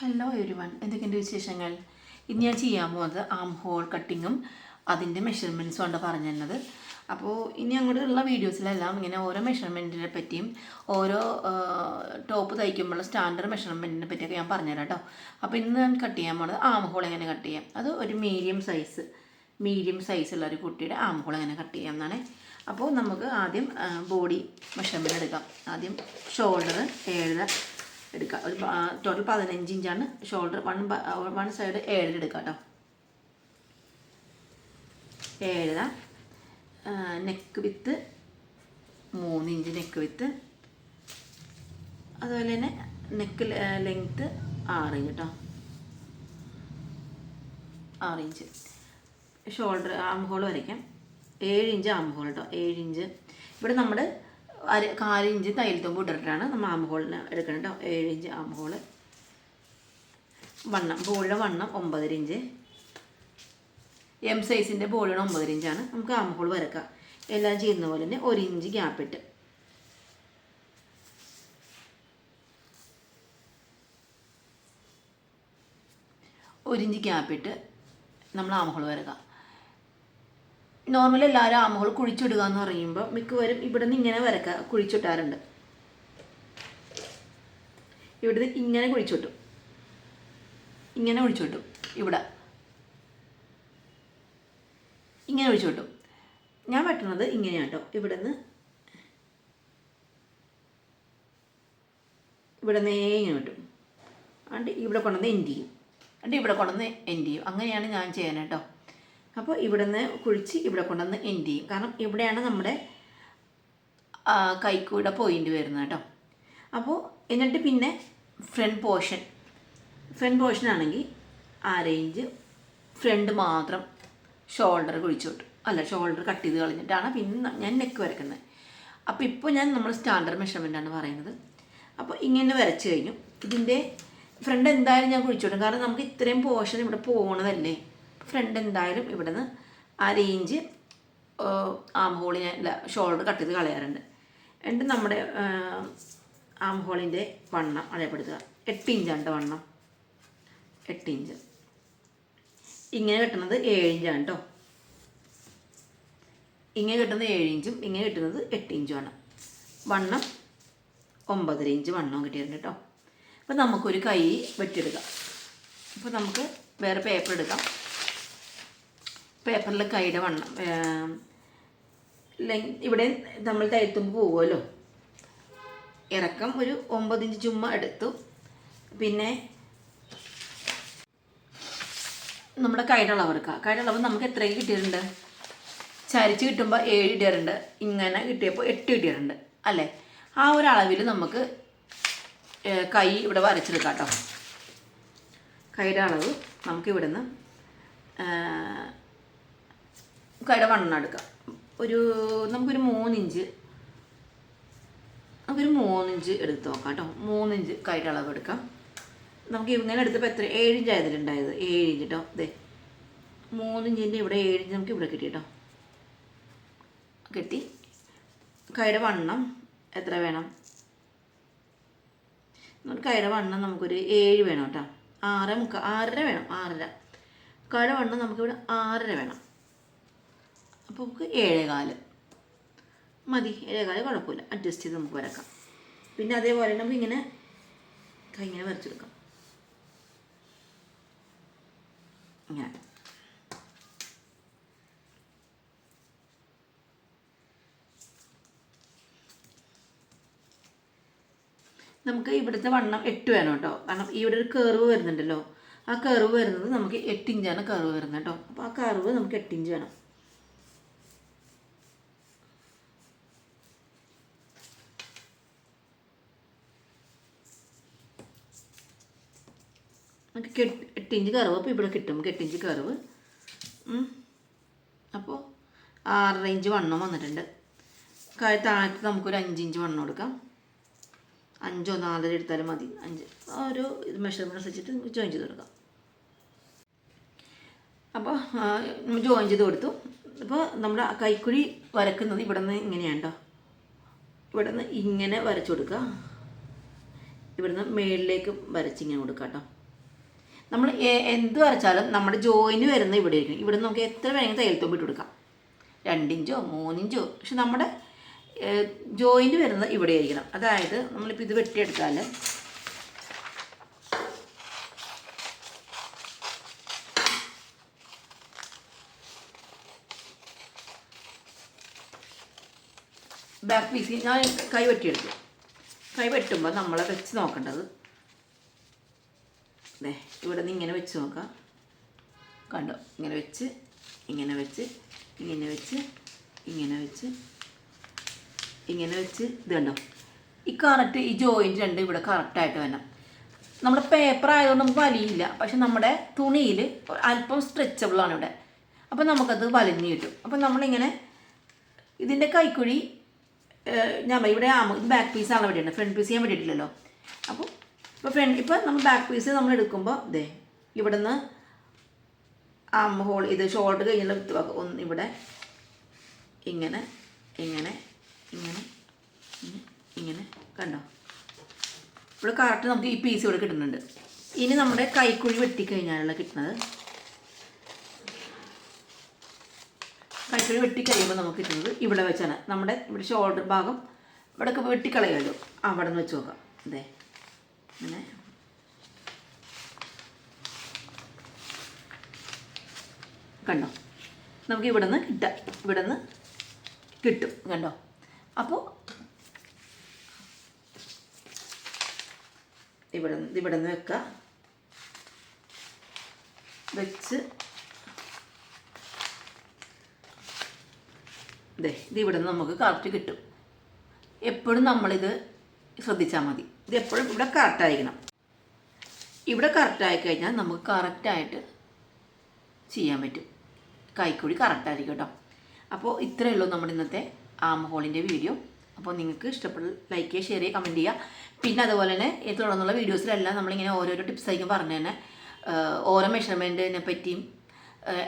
Hello every one എന്തൊക്കെയുണ്ട് വിശേഷങ്ങൾ? ഇന്ന് ഞാൻ ചെയ്യാൻ പോകുന്നത് ആം ഹോൾ കട്ടിങ്ങും അതിന്റെ മെഷർമെന്റ്സും ആണ് പറഞ്ഞു തന്നത്. അപ്പോൾ ഇനി അങ്ങോട്ടുള്ള വീഡിയോസിലെല്ലാം ഇങ്ങനെ ഓരോ മെഷർമെന്റിനെ പറ്റിയും ഓരോ ടോപ്പ് തയ്ക്കുമ്പോഴുള്ള സ്റ്റാൻഡേർഡ് മെഷർമെന്റിനെ പറ്റിയൊക്കെ ഞാൻ പറഞ്ഞുതരാം കേട്ടോ. അപ്പോൾ ഇന്ന് ഞാൻ കട്ട് ചെയ്യാൻ പോകുന്നത് ആം ഹോൾ എങ്ങനെ കട്ട് ചെയ്യാം? അത് ഒരു മീഡിയം സൈസ് മീഡിയം സൈസുള്ള ഒരു കുട്ടിയുടെ ആം ഹോൾ എങ്ങനെ കട്ട് ചെയ്യാം എന്നാണ്. അപ്പോൾ നമുക്ക് ആദ്യം ബോഡി മെഷർമെന്റ് എടുക്കാം. ആദ്യം ഷോൾഡർ ഏഴര എടുക്കുക ഒരു ടോട്ടൽ പതിനഞ്ച് ഇഞ്ചാണ് ഷോൾഡർ വൺ വൺ സൈഡ് ഏഴര എടുക്കുക കേട്ടോ ഏഴര. നെക്ക് വിത്ത് മൂന്ന് ഇഞ്ച് നെക്ക് വിത്ത് അതുപോലെ തന്നെ നെക്ക് ലെങ്ത്ത് ആറ് ഇഞ്ച് കേട്ടോ ആറ് ഇഞ്ച്. ഷോൾഡർ ആം ഹോൾ വരയ്ക്കാം. ഏഴ് ഇഞ്ച് ആം ഹോൾ കേട്ടോ ഏഴ് ഇഞ്ച്. ഇവിടെ നമ്മൾ അര കാലിഞ്ച് തയ്യൽ തുമ്പ് ഇട്ടിട്ടാണ് നമ്മൾ ആം എടുക്കണം കേട്ടോ. ഏഴ് ഇഞ്ച് വണ്ണം ബോളിന്റെ വണ്ണം ഒമ്പതര ഇഞ്ച്. എം സൈസിന്റെ ബോളിയുടെ ഒമ്പതര ഇഞ്ചാണ്. നമുക്ക് ആം വരക്കാം. എല്ലാം ചെയ്യുന്ന പോലെ തന്നെ ഒരു ഇഞ്ച് ഗ്യാപ്പ് ഇട്ട്. ഒരു ഇഞ്ച് ഗ്യാപ്പ് ഇട്ട് നമ്മൾ ആം വരക്കാം. നോർമലി എല്ലാവരും ആമകൾ കുഴിച്ചിടുക എന്ന് പറയുമ്പോൾ മിക്കവരും ഇവിടെ നിന്ന് ഇങ്ങനെ വരക്ക കുഴിച്ചിട്ടാറുണ്ട്. ഇവിടുന്ന് ഇങ്ങനെ കുഴിച്ചിട്ടു. ഇങ്ങനെ കുഴിച്ചിട്ടു. ഇവിടെ. ഇങ്ങനെ കുഴിച്ചിട്ടു. ഞാൻ വെട്ടണത് ഇങ്ങനെയാണ് കേട്ടോ ഇവിടെ നിന്ന് ഇവിടെ ഇങ്ങനെ വെട്ടും. എന്നിട്ട് ഇവിടെ കൊണ്ടുവന്ന് എൻഡ് ചെയ്യും. എന്നിട്ട് ഇവിടെ കൊണ്ടുവന്ന് എൻഡ് ചെയ്യും. അങ്ങനെയാണ് ഞാൻ ചെയ്യാൻ കേട്ടോ. അപ്പോൾ ഇവിടെ നിന്ന് കുഴിച്ച് ഇവിടെ കൊണ്ടുവന്ന് എൻഡ് ചെയ്യും. കാരണം ഇവിടെയാണ് നമ്മുടെ കൈക്കൂടെ പോയിന്റ് വരുന്നത് കേട്ടോ. അപ്പോൾ എന്നിട്ട് പിന്നെ ഫ്രണ്ട് പോർഷൻ ഫ്രണ്ട് പോർഷൻ ആണെങ്കിൽ അര ഇഞ്ച് ഫ്രണ്ട് മാത്രം ഷോൾഡർ കുഴിച്ചു വിട്ടു. അല്ല ഷോൾഡർ കട്ട് ചെയ്ത് കളഞ്ഞിട്ടാണ് പിന്നെ ഞാൻ നെക്ക് വരയ്ക്കുന്നത് അപ്പോൾ ഇപ്പോൾ ഞാൻ നമ്മൾ സ്റ്റാൻഡേർഡ് മെഷർമെന്റാണ് പറയുന്നത്. അപ്പോൾ ഇങ്ങനെ വരച്ച് കഴിഞ്ഞു. ഇതിന്റെ ഫ്രണ്ട് എന്തായാലും ഞാൻ കുഴിച്ചു കാരണം നമുക്ക് ഇത്രയും പോർഷൻ ഇവിടെ പോകണതല്ലേ ഫ്രണ്ട് എന്തായാലും ഇവിടെ നിന്ന് അര ഇഞ്ച് ആം ഹോളിനെ അല്ല ഷോൾഡർ കട്ട് ചെയ്ത് കളയാറുണ്ട്. എന്നിട്ട് നമ്മുടെ ആം ഹോളിന്റെ വണ്ണം അടയപ്പെടുത്തുക എട്ട് ഇഞ്ചാണ് വണ്ണം. എട്ട് ഇഞ്ച് ഇങ്ങനെ കിട്ടുന്നത് ഏഴ് ഇഞ്ചാണ് കേട്ടോ ഇങ്ങനെ കിട്ടുന്നത് ഏഴ് ഇഞ്ചും ഇങ്ങനെ കിട്ടുന്നത് എട്ട് ഇഞ്ചുമാണ് വണ്ണം ഒമ്പതര ഇഞ്ച് വണ്ണം കിട്ടിയിട്ടുണ്ട് കേട്ടോ അപ്പോൾ നമുക്കൊരു കൈ വെട്ടിയെടുക്കാം. അപ്പോൾ നമുക്ക് വേറെ പേപ്പർ എടുക്കാം. പേപ്പറിൽ കൈയുടെ വണ്ണം ഇവിടെ നമ്മൾ തയ്ത്തുമ്പോൾ പോകുമല്ലോ ഇറക്കം ഒരു ഒമ്പത് ഇഞ്ച് ചുമ്മാ എടുത്തു. പിന്നെ നമ്മുടെ കൈയുടെ അളവ് എടുക്കുക കൈയുടെ അളവ് നമുക്ക് എത്രയും കിട്ടിയിട്ടുണ്ട്? ചരിച്ച് കിട്ടുമ്പോൾ ഏഴ് കിട്ടിയിട്ടുണ്ട്. ഇങ്ങനെ കിട്ടിയപ്പോൾ എട്ട് കിട്ടിയിട്ടുണ്ട്. അല്ലേ? ആ ഒരു അളവിൽ നമുക്ക് കൈ ഇവിടെ വരച്ചെടുക്കാം കേട്ടോ. കൈയുടെ അളവ് നമുക്ക് ഇവിടുന്ന് കൈയുടെ വണ്ണം എടുക്കാം. ഒരു നമുക്കൊരു മൂന്നിഞ്ച് നമുക്കൊരു മൂന്നിഞ്ച് എടുത്ത് നോക്കാം കേട്ടോ. മൂന്നിഞ്ച് കൈയുടെ അളവ് എടുക്കാം. നമുക്ക് ഇങ്ങനെ എടുത്തപ്പോൾ എത്ര? ഏഴിഞ്ച് ആയതിലുണ്ടായത് ഏഴിഞ്ച് കേട്ടോ അതെ മൂന്നിഞ്ചിന്റെ ഇവിടെ ഏഴിഞ്ച് നമുക്ക് ഇവിടെ കിട്ടി കേട്ടോ കിട്ടി. കൈയുടെ വണ്ണം എത്ര വേണം? കൈയുടെ വണ്ണം നമുക്കൊരു ഏഴ് വേണം കേട്ടോ. ആറ് മുക്ക ആറര വേണം ആറര. കൈയുടെ വണ്ണം നമുക്കിവിടെ ആറര വേണം. അപ്പോൾ നമുക്ക് ഏഴേകാൽ. മതി ഏഴേകാൽ കുഴപ്പമില്ല. അഡ്ജസ്റ്റ് ചെയ്ത് നമുക്ക് വരക്കാം. പിന്നെ അതേപോലെ നമുക്ക് ഇങ്ങനെ കൈ ഇങ്ങനെ വരച്ചെടുക്കാം. ഇങ്ങനെ. നമുക്ക് ഇവിടുത്തെ വണ്ണം എട്ട് വേണം കേട്ടോ. കാരണം ഇവിടെ ഒരു കർവ് വരുന്നുണ്ടല്ലോ. ആ കർവ് വരുന്നത് നമുക്ക് എട്ട് ഇഞ്ചാണ് കർവ് വരുന്നത് കേട്ടോ. അപ്പോൾ ആ കർവ് നമുക്ക് എട്ട് ഇഞ്ച് വേണം. നമുക്ക് കെട്ട് എട്ട് ഇഞ്ച് കറവ് അപ്പോൾ ഇവിടെ കിട്ടും എട്ടിഞ്ച് കറവ്. അപ്പോൾ ആറര ഇഞ്ച് വണ്ണം വന്നിട്ടുണ്ട്. താഴത്ത് നമുക്കൊരു അഞ്ച് ഇഞ്ച് വണ്ണം കൊടുക്കാം. അഞ്ചോ നാലര എടുത്താലും മതി. അഞ്ച് ഒരു മെഷർമെന്റ് വെച്ചിട്ട് ജോയിൻ ചെയ്ത് കൊടുക്കാം. അപ്പോൾ ജോയിൻ ചെയ്ത് കൊടുത്തു. അപ്പോൾ നമ്മുടെ കൈക്കുഴി വരക്കുന്നത് ഇവിടെ നിന്ന് ഇങ്ങനെയാണ് കേട്ടോ. ഇവിടെ നിന്ന് ഇങ്ങനെ വരച്ചു കൊടുക്കുക. ഇവിടുന്ന് മേളിലേക്ക് വരച്ചിങ്ങനെ കൊടുക്കാം കേട്ടോ. നമ്മൾ എന്ത് വരച്ചാലും നമ്മുടെ ജോയിന് വരുന്ന ഇവിടെ ആയിരിക്കും. ഇവിടെ നമുക്ക് എത്ര വേണമെങ്കിൽ തയ്യൽ തുമ്പ് ഇട്ട് കൊടുക്കാം. രണ്ടിഞ്ചോ മൂന്നിഞ്ചോ. പക്ഷെ നമ്മുടെ ജോയിന്റ് വരുന്നത് ഇവിടെ ആയിരിക്കണം. അതായത് നമ്മളിപ്പോൾ ഇത് വെട്ടിയെടുത്താൽ ബാക്ക് പീസ് ഞാൻ കൈ വെട്ടിയെടുത്തു കൈ വെട്ടുമ്പോൾ നമ്മൾ വെച്ച് നോക്കേണ്ടത് ദേ ഇവിടെ നിന്ന് ഇങ്ങനെ വെച്ച് നോക്കാം. കണ്ടോ? ഇങ്ങനെ വെച്ച് ഇങ്ങനെ വെച്ച് ഇങ്ങനെ വെച്ച് ഇങ്ങനെ വെച്ച് ഇങ്ങനെ വെച്ച്. ഇത് കണ്ടോ? ഈ കറക്റ്റ് ഈ ജോയിന്റ് രണ്ട് ഇവിടെ കറക്റ്റായിട്ട് വരണം. നമ്മുടെ പേപ്പർ ആയതുകൊണ്ട് നമുക്ക് വലിയില്ല. പക്ഷെ നമ്മുടെ തുണിയിൽ അല്പം സ്ട്രെച്ചബിളാണ് ഇവിടെ. അപ്പോൾ നമുക്കത് വലിഞ്ഞ് കിട്ടും. അപ്പോൾ നമ്മളിങ്ങനെ ഇതിന്റെ കൈക്കുഴി ഞാൻ ഇവിടെ ആമ ഇത് ബാക്ക് പീസാണ് വേണ്ടിയിട്ടുണ്ട് ഫ്രണ്ട് പീസ് ചെയ്യാൻ വേണ്ടിയിട്ടില്ലല്ലോ. അപ്പോൾ ഇപ്പോൾ ഫ്രണ്ട് ഇപ്പോൾ നമ്മൾ ബാക്ക് പീസ് നമ്മൾ എടുക്കുമ്പോൾ ഇതേ ഇവിടെ നിന്ന് ആം ഹോൾ ഇത് ഷോൾഡർ കഴിഞ്ഞുള്ള വിത്ത് ഒന്ന് ഇവിടെ ഇങ്ങനെ ഇങ്ങനെ ഇങ്ങനെ ഇങ്ങനെ, ഇങ്ങനെ കണ്ടോ? ഇവിടെ കറക്റ്റ് നമുക്ക് ഈ പീസ് ഇവിടെ കിട്ടുന്നുണ്ട്. ഇനി നമ്മുടെ കൈക്കുഴി വെട്ടിക്കഴിഞ്ഞാലുള്ള കിട്ടുന്നത്. കൈക്കുഴി വെട്ടിക്കഴിയുമ്പോൾ നമുക്ക് കിട്ടുന്നത് ഇവിടെ വെച്ചാണ്. നമ്മുടെ ഇവിടെ ഷോൾഡർ ഭാഗം ഇവിടെയൊക്കെ വെട്ടിക്കളയുമല്ലോ. അവിടെ നിന്ന് വെച്ച് നോക്കാം. അതെ ഇങ്ങനെ. കണ്ടോ? നമുക്ക് ഇവിടെ നിന്ന് കിട്ടാം. ഇവിടെ നിന്ന് കിട്ടും. കണ്ടോ? അപ്പോൾ ഇവിടെ ഇവിടെ നിന്ന് വെക്കുക വെച്ച് ദേ ഇത് ഇവിടെ നിന്ന് നമുക്ക് കറക്റ്റ് കിട്ടും. എപ്പോഴും നമ്മളിത് ശ്രദ്ധിച്ചാൽ മതി. ഇത് എപ്പോഴും ഇവിടെ കറക്റ്റായിരിക്കണം ഇവിടെ കറക്റ്റായി കഴിഞ്ഞാൽ നമുക്ക് കറക്റ്റായിട്ട് ചെയ്യാൻ പറ്റും. കൈക്കൂടി കറക്റ്റായിരിക്കും കേട്ടോ. അപ്പോൾ ഇത്രയേ ഉള്ളൂ നമ്മുടെ ഇന്നത്തെ ആം ഹോളിന്റെ വീഡിയോ. അപ്പോൾ നിങ്ങൾക്ക് ഇഷ്ടപ്പെട്ട ലൈക്ക് ചെയ്യുക ഷെയർ ചെയ്യുക കമന്റ് ചെയ്യുക. പിന്നെ അതുപോലെ തന്നെ ഈ തുടർന്നുള്ള വീഡിയോസിലെല്ലാം നമ്മളിങ്ങനെ ഓരോരോ ടിപ്സ് ആയിരിക്കും പറഞ്ഞു തന്നെ ഓരോ മെഷർമെന്റിനെ പറ്റിയും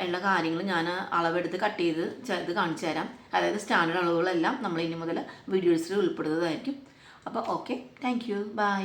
ഉള്ള കാര്യങ്ങൾ ഞാൻ അളവെടുത്ത് കട്ട് ചെയ്ത് ഇത് കാണിച്ചു തരാം. അതായത് സ്റ്റാൻഡേർഡ് അളവുകളെല്ലാം നമ്മൾ ഇനി മുതൽ വീഡിയോസിൽ ഉൾപ്പെടുന്നതായിരിക്കും. അപ്പോൾ ഓക്കെ താങ്ക് യു ബൈ.